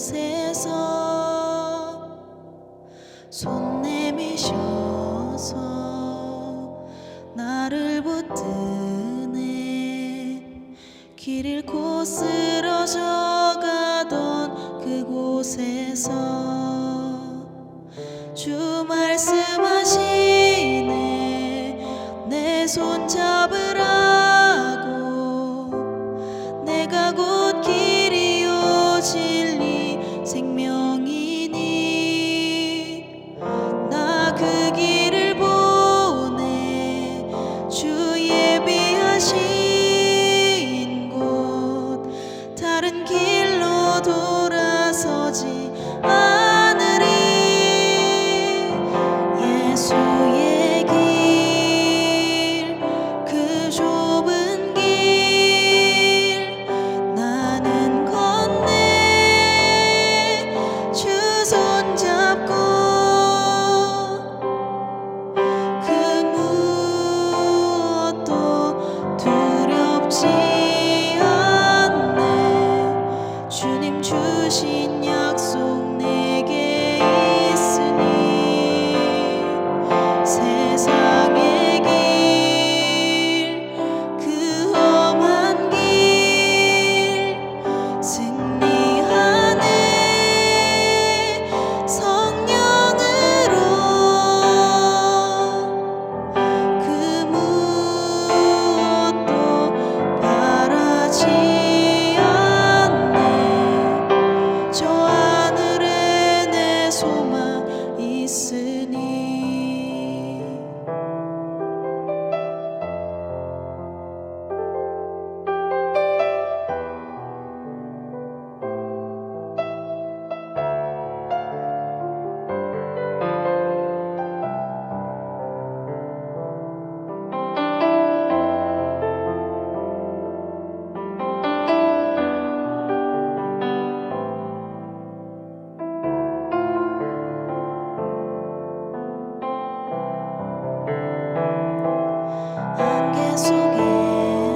곳에서 손 내미셔서 나를 붙드네. 길 잃고 쓰러져 가던 그곳에서 주 말씀 길로 돌아서지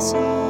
eyes.